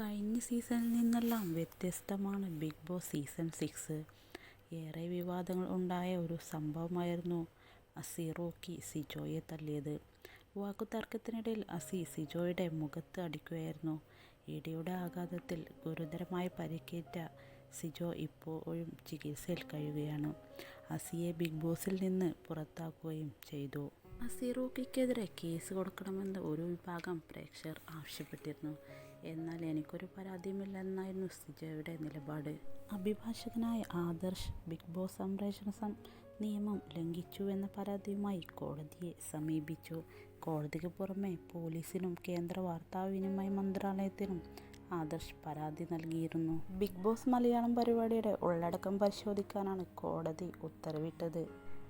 കഴിഞ്ഞ സീസണിൽ നിന്നെല്ലാം വ്യത്യസ്തമാണ് ബിഗ് ബോസ് സീസൺ സിക്സ്. ഏറെ വിവാദങ്ങൾ ഉണ്ടായ ഒരു സംഭവമായിരുന്നു അസി റോക്കി സിജോയെ തല്ലിയത്. വാക്കുതർക്കത്തിനിടയിൽ അസി സിജോയുടെ മുഖത്ത് അടിക്കുകയായിരുന്നു. ഇടിയുടെ ആഘാതത്തിൽ ഗുരുതരമായി പരിക്കേറ്റ സിജോ ഇപ്പോഴും ചികിത്സയിൽ കഴിയുകയാണ്. അസിയെ ബിഗ് ബോസിൽ നിന്ന് പുറത്താക്കുകയും ചെയ്തു. അസിറൂക്കിക്കെതിരെ കേസ് കൊടുക്കണമെന്ന് ഒരു വിഭാഗം പ്രേക്ഷകർ ആവശ്യപ്പെട്ടിരുന്നു. എന്നാൽ എനിക്കൊരു പരാതിയുമില്ലെന്നായിരുന്നു സിജോയുടെ നിലപാട്. അഭിഭാഷകനായ ആദർശ് ബിഗ് ബോസ് സംപ്രേഷണ നിയമം ലംഘിച്ചു എന്ന പരാതിയുമായി കോടതിയെ സമീപിച്ചു. കോടതിക്ക് പുറമെ പോലീസിനും കേന്ദ്ര വാർത്താവിനിമയ മന്ത്രാലയത്തിനും ആദർശ് പരാതി നൽകിയിരുന്നു. ബിഗ് ബോസ് മലയാളം പരിപാടിയുടെ ഉള്ളടക്കം പരിശോധിക്കാനാണ് കോടതി ഉത്തരവിട്ടത്.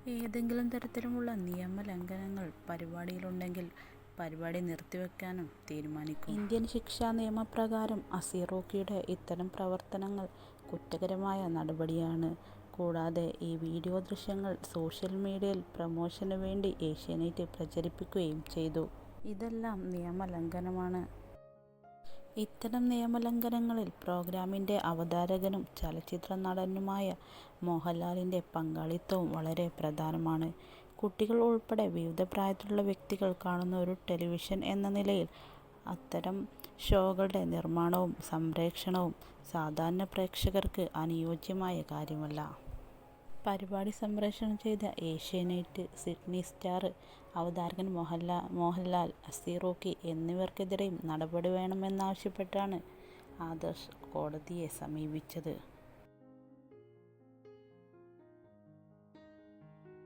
ഏതെങ്കിലും തരത്തിലുള്ള നിയമലംഘനങ്ങൾ പരിപാടിയിലുണ്ടെങ്കിൽ പരിപാടി നിർത്തിവെക്കാനും തീരുമാനിക്കും. ഇന്ത്യൻ ശിക്ഷാ നിയമപ്രകാരം അസീറോക്കിയുടെ ഇത്തരം പ്രവർത്തനങ്ങൾ കുറ്റകരമായ നടപടിയാണ്. കൂടാതെ ഈ വീഡിയോ ദൃശ്യങ്ങൾ സോഷ്യൽ മീഡിയയിൽ പ്രമോഷന് വേണ്ടി ഏഷ്യാനെറ്റ് പ്രചരിപ്പിക്കുകയും ചെയ്തു. ഇതെല്ലാം നിയമലംഘനമാണ്. ഇത്തരം നിയമലംഘനങ്ങളിൽ പ്രോഗ്രാമിന്റെ അവതാരകനും ചലച്ചിത്ര നടനുമായ മോഹൻലാലിന്റെ പങ്കാളിത്തവും വളരെ പ്രധാനമാണ്. കുട്ടികൾ ഉൾപ്പെടെ വിവിധ പ്രായത്തിലുള്ള വ്യക്തികൾ കാണുന്ന ഒരു ടെലിവിഷൻ എന്ന നിലയിൽ അത്തരം ഷോകളുടെ നിർമ്മാണവും സംപ്രേക്ഷണവും സാധാരണ പ്രേക്ഷകർക്ക് അനുയോജ്യമായ കാര്യമല്ല. പരിപാടി സംപ്രേഷണം ചെയ്ത ഏഷ്യാനെറ്റ്, സിഡ്നി സ്റ്റാർ അവതാരകൻ മോഹൻലാൽ, മോഹൻലാൽ അസീറോക്കി എന്നിവർക്കെതിരെയും നടപടി വേണമെന്നാവശ്യപ്പെട്ടാണ് ആദർശ് കോടതിയെ സമീപിച്ചത്.